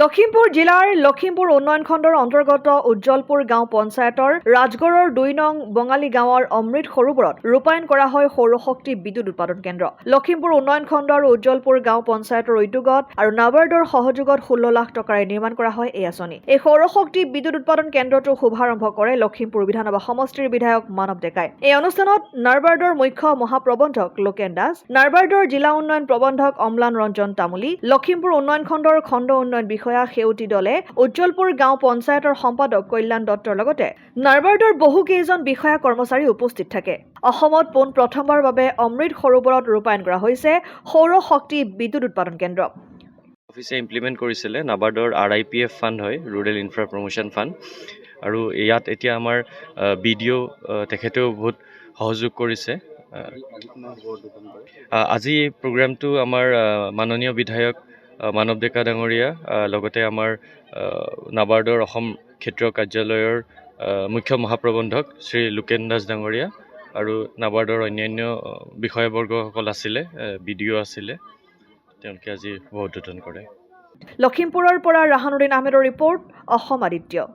লখিমপুৰ জিলাৰ লখিমপুৰ উন্নয়ন খণ্ডৰ অন্তৰ্গত উজ্জ্বলপুৰ গাঁও পঞ্চায়তৰ ৰাজগড়ৰ দুই নং বঙালী গাঁৱৰ অমৃত সৰোবৰত ৰূপায়ণ কৰা হয় সৌৰশক্তি বিদ্যুৎ উৎপাদন কেন্দ্ৰ। লখিমপুৰ উন্নয়ন খণ্ড আৰু উজ্জ্বলপুৰ গাঁও পঞ্চায়তৰ উদ্যোগত আৰু নাবাৰ্ডৰ সহযোগত ষোল্ল লাখ টকাৰে নিৰ্মাণ কৰা হয় এই আঁচনি। এই সৌৰশক্তি বিদ্যুৎ উৎপাদন কেন্দ্ৰটো শুভাৰম্ভ কৰে লখিমপুৰ বিধানসভা সমষ্টিৰ বিধায়ক মানৱ ডেকাই। এই অনুষ্ঠানত নাৰবাৰ্ডৰ মুখ্য মহাপ্ৰবন্ধক লোকেন দাস নাৰবাৰ্ডৰ জিলা উন্নয়ন প্ৰবন্ধক অম্লান ৰঞ্জন তামুলী লখিমপুৰ উন্নয়ন খণ্ডৰ খণ্ড উন্নয়ন বিষয়া সেউতী দলে উজ্জ্বলপুৰ গাঁও পঞ্চায়তৰ সম্পাদক কল্যাণ দত্তৰ লগতে নাৰবাৰ্ডৰ বহু কেইজন বিষয়া কৰ্মচাৰী উপস্থিত থাকে। অসমত পোন প্ৰথমবাৰৰ বাবে অমৃত সৰোবৰত ৰূপায়ণ কৰা হৈছে সৌৰ শক্তি বিদ্যুৎ উৎপাদন কেন্দ্ৰ। অফিচে ইমপ্লিমেণ্ট কৰিছিলে নাবাৰ্ডৰ R I P F fund হয় ৰুৰেল ইনফ্ৰা প্ৰমোশ্যন ফাণ্ড আৰু ইয়াত এতিয়া আমাৰ বি ডি অ' তেখেতেও বহুত সহযোগ কৰিছে। আজি প্ৰগ্ৰামটো আমাৰ মাননীয় বিধায়ক মানৱ ডেকা ডাঙৰীয়া লগতে আমাৰ নাবাৰ্ডৰ অসম ক্ষেত্ৰীয় কাৰ্যালয়ৰ মুখ্য মহাপ্ৰবন্ধক শ্ৰী লোকেন দাস ডাঙৰীয়া আৰু নাবাৰ্ডৰ অন্যান্য বিষয়বৰ্গসকল আছিলে বি ডি অ' আছিলে তেওঁলোকে আজি উদ্বোধন কৰে। লখিমপুৰৰ পৰা ৰাহানুদ্দিন আহমেদৰ ৰিপৰ্ট অসম আদিত্য।